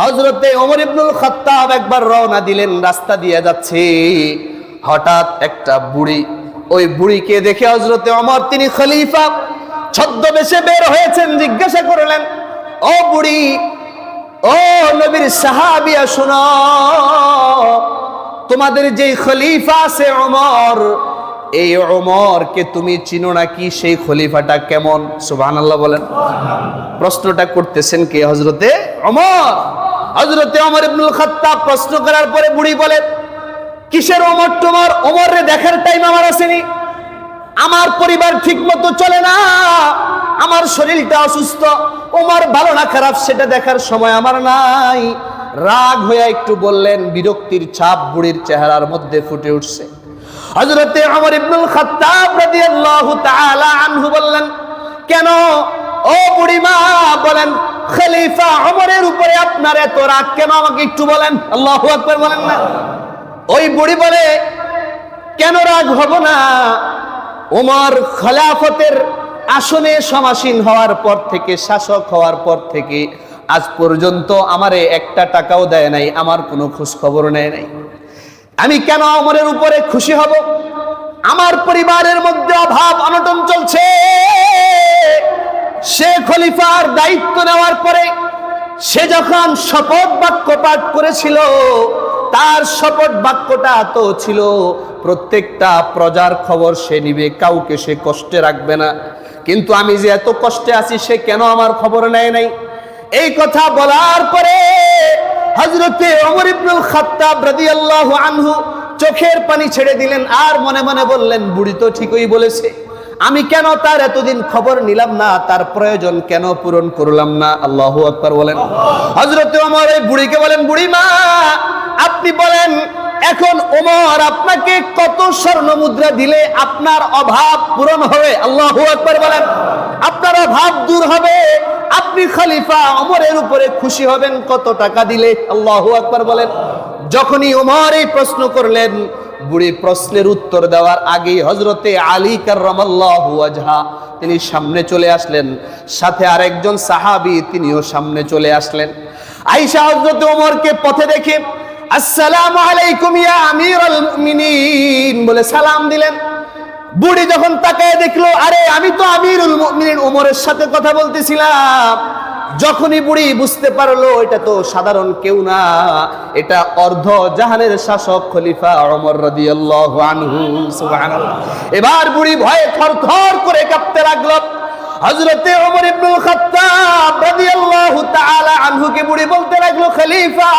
হজরতে ওমর ইবনুল খত্তাব একবার রওনা দিলেন, রাস্তা দিয়ে যাচ্ছে। হঠাৎ একটা বুড়ি, ওই বুড়িকে দেখে হজরতে অমর তিনি খলিফা, ছদ্মবেশে বের হয়েছেন, জিজ্ঞাসা করলেন, ও বুড়ি, ও নবীর সাহাবিয়া শোনো, তোমাদের যেই খলিফা আছে অমর এই ওমরকে তুমি চিনো নাকি? সেই খলিফাটা কেমন? সুবহানাল্লাহ বলেন। প্রশ্নটা করতেছেন কে? হজরতে অমর হজরতে অমর ইবনুল খাত্তাব প্রশ্ন করার পরে বুড়ি বলে, কিসের অমর তোমার অমরে দেখার টাইম আমার আসেনি। আমার পরিবার ঠিক মতো চলে না। আমার শরীরটা অসুস্থ। ওমর ভালো না খারাপ সেটা দেখার সময় আমার নাই। রাগ হয়ে একটু বললেন, বিরক্তির ছাপ বুড়ির চেহারার মধ্যে ফুটে উঠছে। হজরতে আমর ইবনুল খাত্তাব রাদিয়াল্লাহু তাআলা আনহু বললেন, কেন? ও বুড়িমা, বলেন খলিফা ওমরের উপরে আপনার এত রাগ কেন? আমাকে একটু বলেন। আল্লাহু আকবার বলেন না। ওই বুড়ি বলে, কেন রাগ হব না? ওমর খলাফতের আসনে সমাসীন হওয়ার পর থেকে, শাসক হওয়ার পর থেকে, আজ পর্যন্ত আমারে একটা টাকাও দেয় নাই, আমার কোনো খোঁজ খবর নেয় নাই। আমি কেন অমরের উপরে খুশি হব? আমার পরিবারের মধ্যে অভাব, অনটন চলছে। সে খলিফার দায়িত্ব নেওয়ার পরে সে যখন শপথ বাক্য পাঠ করেছিল, তার শপথ বাক্যটা তো ছিল, প্রত্যেকটা প্রজার খবর সে নিবে, কাউকে সে কষ্টে রাখবে না। কিন্তু আমি যে এত কষ্টে আছি, সে কেন আমার খবর নেয় নাই? এই কথা বলার পরে হজরতে অমর ইবনুল খাত্তাব রাদিয়াল্লাহু আনহু চোখের পানি ছেড়ে দিলেন আর মনে মনে বললেন, বুড়ি তো ঠিকই বলেছে। আমি কেন তার এতদিন খবর নিলাম না? তার প্রয়োজন কেন পূরণ করলাম না? আল্লাহু আকবর বলেন। হজরতে অমর এই বুড়িকে বলেন বুড়ি মা আপনি বলেন, এখন ওমর আপনাকে কত স্বর্ণ মুদ্রা দিলে আপনার অভাব পূরণ হবে? আল্লাহু আকবর বলেন, আপনার অভাব দূর হবে। আপনি খলিফা অমরের উপরে খুশি হবেন। কত টাকা দিলে? আল্লাহু আকবর বলেন যখনই ওমর এই প্রশ্ন করলেন, বুড়ি প্রশ্নের উত্তর দেওয়ার আগেই হজরতে আলী কার্লাহু তিনি সামনে চলে আসলেন। সাথে আরেকজন সাহাবী তিনিও সামনে চলে আসলেন। আইসা হজরত ওমরকে পথে দেখে, আসসালামু আলাইকুম ইয়া আমিরুল বলে সালাম দিলেন। বুড়ি যখন তাকায় দেখল, আরে, আমি তো আমিরুল মুমিনিন ওমরের সাথে কথা বলতেছিলাম। যখনই বুড়ি বুঝতে পারল, এটা তো সাধারণ কেউ না। এটা অর্ধ জাহানের শাসক খলিফা ওমর রাদিয়াল্লাহু আনহু। এবার বুড়ি ভয়ে থরথর করে কাঁপতে লাগল। হযরতে ওমর ইবনুল খাত্তাব রাদিয়াল্লাহু তাআলা আনহুকে বুড়ি বলতে লাগল, খলিফা,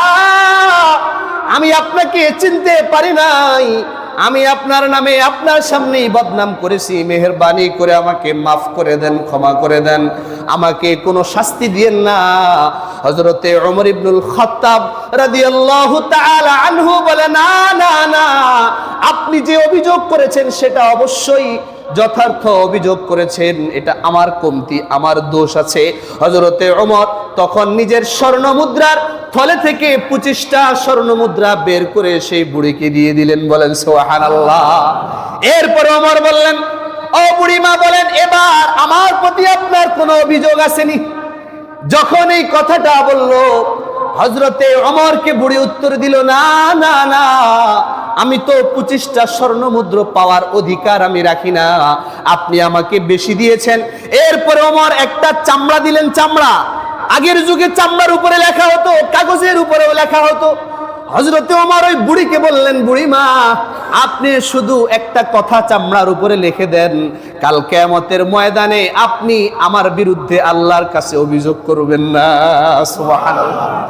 আমি আপনাকে চিনতে পারি নাই। আমি আপনার নামে আপনার সামনেই বদনাম করেছি। মেহরবানি করে আমাকে মাফ করে দেন, ক্ষমা করে দেন। আমাকে কোনো শাস্তি দিয়েন না। হজরতে অমর ইবনুল খতাব আনহু বলে, না না না, আপনি যে অভিযোগ করেছেন সেটা অবশ্যই যথার্থ অভিযোগ করেছেন, এটা আমার কমতি, আমার দোষ আছে। হজরতে অমর তখন নিজের স্বর্ণ মুদ্রার থলে থেকে পঁচিশটা স্বর্ণ মুদ্রা বের করে সেই বুড়িকে দিয়ে দিলেন, বলেন সোহান আল্লাহ এরপর ওমর বললেন, ও বুড়িমা, বলেন, এবার আমার প্রতি আপনার কোনো অভিযোগ আসেনি? যখন এই কথাটা বলল হজরতে অমরকে বুড়ি উত্তর দিল, না না না আমি তো পঁচিশটা স্বর্ণ মুদ্র পাওয়ার অধিকার আমি রাখি না। আপনি আমাকে বেশি দিয়েছেন। এরপরে অমর একটা চামড়া দিলেন, চামড়া। আগের যুগে চামড়ার উপরে লেখা হতো, কাগজের উপরেও লেখা হতো। হজরতে ওমর ওই বুড়িকে বললেন বুড়ি মা আপনি শুধু একটা কথা চামড়ার উপরে লিখে দেন। কাল কেয়ামতের ময়দানে আপনি আমার বিরুদ্ধে আল্লাহর কাছে অভিযোগ করবেন না।